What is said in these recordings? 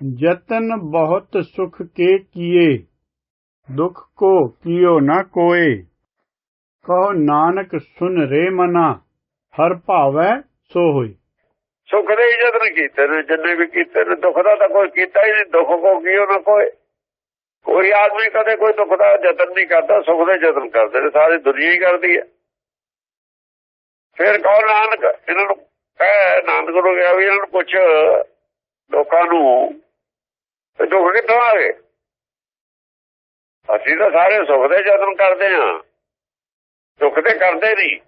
ਜਤਨ ਬਹੁਤ ਸੁਖ ਕੇ ਕੀਏ, ਦੁਖ ਕੋ ਕੀਓ ਨਾ ਕੋਏ। ਕਹੋ ਨਾਨਕ ਸੁਨ ਰੇ ਮਨਾ, ਹਰ ਭਾਵੈ ਸੋ ਹੋਈ ਸੁਖ ਦੇ ਯਤਨ ਕੀਤੇ ਨੇ, ਜਿੰਨੇ ਵੀ ਕੀਤੇ ਨੇ, ਦੁੱਖ ਦਾ ਤਾਂ ਕੋਈ ਕੀਤਾ ਹੀ ਨਹੀਂ, ਦੁੱਖ ਕੋ ਕੀ ਉਹਨਾਂ ਕੋਈ ਕੋਈ ਆਦਮੀ ਕਦੇ ਕੋਈ ਦੁੱਖ ਦਾ ਯਤਨ ਨਹੀਂ ਕਰਦਾ, ਸੁਖ ਦੇ ਯਤਨ ਕਰਦੇ ਨੇ, ਸਾਰੀ ਦੁਨੀਆ ਹੀ ਕਰਦੀ ਹੈ। ਫਿਰ ਕਹੋ ਨਾਨਕ, ਇਹਨਾਂ ਨੂੰ ਕਹਿ, ਨਾਨਕ ਨੂੰ ਗਿਆ ਵੀ ਇਹਨਾਂ ਨੂੰ ਪੁੱਛ, ਲੋਕਾਂ ਨੂੰ ਕਿੱਥੋਂ ਆ ਗਏ? ਅਸੀਂ ਤਾਂ ਸਾਰੇ ਸੁਖ ਦੇ ਯਤਨ ਕਰਦੇ ਹਾਂ। ਦੁੱਖ ਦੇ ਕਰਦੇ ਨਹੀਂ।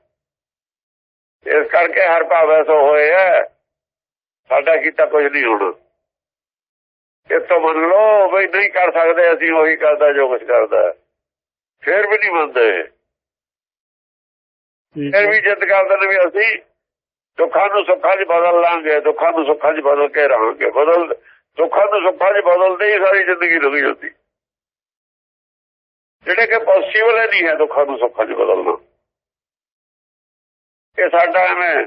ਇਸ ਕਰਕੇ ਹਰ ਭਾਵੇਂ ਸੋ ਹੋਏ ਹੈ ਸਾਡਾ ਕੀਤਾ ਕੁਝ ਨਹੀਂ ਹੋਣਾ। ਇਹ ਤੋਂ ਮੰਨ ਲਓ ਬਈ ਨਹੀਂ ਕਰ ਸਕਦੇ ਅਸੀਂ ਉਹੀ ਕਰਦਾ ਜੋ ਕੁਝ ਕਰਦਾ। ਫਿਰ ਵੀ ਨਹੀਂ ਮੰਨਦੇ। ਫਿਰ। ਵੀ ਜਿੱਦ ਕਰਦੇ ਨੇ ਵੀ ਅਸੀਂ ਦੁੱਖਾਂ ਨੂੰ ਸੁੱਖਾਂ 'ਚ ਬਦਲ ਲਾਂਗੇ ਦੁੱਖਾਂ ਨੂੰ ਸੁੱਖਾਂ 'ਚ ਬਦਲ ਕੇ ਰਹਾਂਗੇ। ਬਦਲ ਸੁੱਖਾਂ ਨੂੰ ਸੁੱਖਾਂ 'ਚ ਬਦਲਦੇ ਹੀ ਸਾਰੀ ਜ਼ਿੰਦਗੀ ਲੰਘ ਜਾਂਦੀ। ਜਿਹੜੇ ਕਿ ਪੋਸੀਬਲ ਨਹੀਂ ਹੈ ਦੁੱਖਾਂ ਨੂੰ ਸੁੱਖਾਂ 'ਚ ਬਦਲਣਾ। ਇਹ ਸਾਡਾ ਐਵੇਂ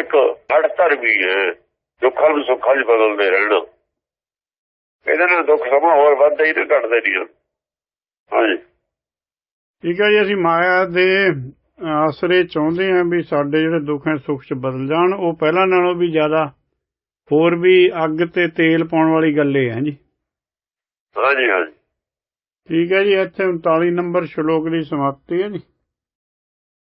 ਇੱਕ ਹੜਤਰ ਵੀ ਹੈ, ਦੁੱਖਾਂ ਨੂੰ ਸੁੱਖਾਂ 'ਚ ਬਦਲਦੇ ਰਹਿਣਾ। ਇਹਦੇ ਨਾਲ ਦੁੱਖ ਸਮਾਂ ਹੋਰ ਵੱਧਦੇ ਹੀ ਨਹੀਂ ਘਟਦੇ ਨਹੀਂ ਹਾਂਜੀ। ਠੀਕ ਹੈ ਜੀ, ਅਸੀਂ ਮਾਇਆ ਦੇ ਆਸਰੇ ਚਾਹੁੰਦੇ ਹਾਂ ਵੀ ਸਾਡੇ ਜਿਹੜੇ ਦੁੱਖ ਹੈ ਸੁੱਖ ਚ ਬਦਲ ਜਾਣ। ਉਹ ਪਹਿਲਾਂ ਨਾਲੋਂ ਵੀ ਜ਼ਿਆਦਾ ਹੋਰ ਵੀ ਅੱਗ ਤੇ ਤੇਲ ਪਾਉਣ ਵਾਲੀ ਗੱਲ ਇਹ ਹੈ ਜੀ। ਹਾਂਜੀ ਹਾਂਜੀ। ਠੀਕ ਹੈ ਜੀ ਇੱਥੇ 39 ਨੰਬਰ ਸ਼ਲੋਕ ਦੀ ਸਮਾਪਤੀ ਹੈ ਜੀ।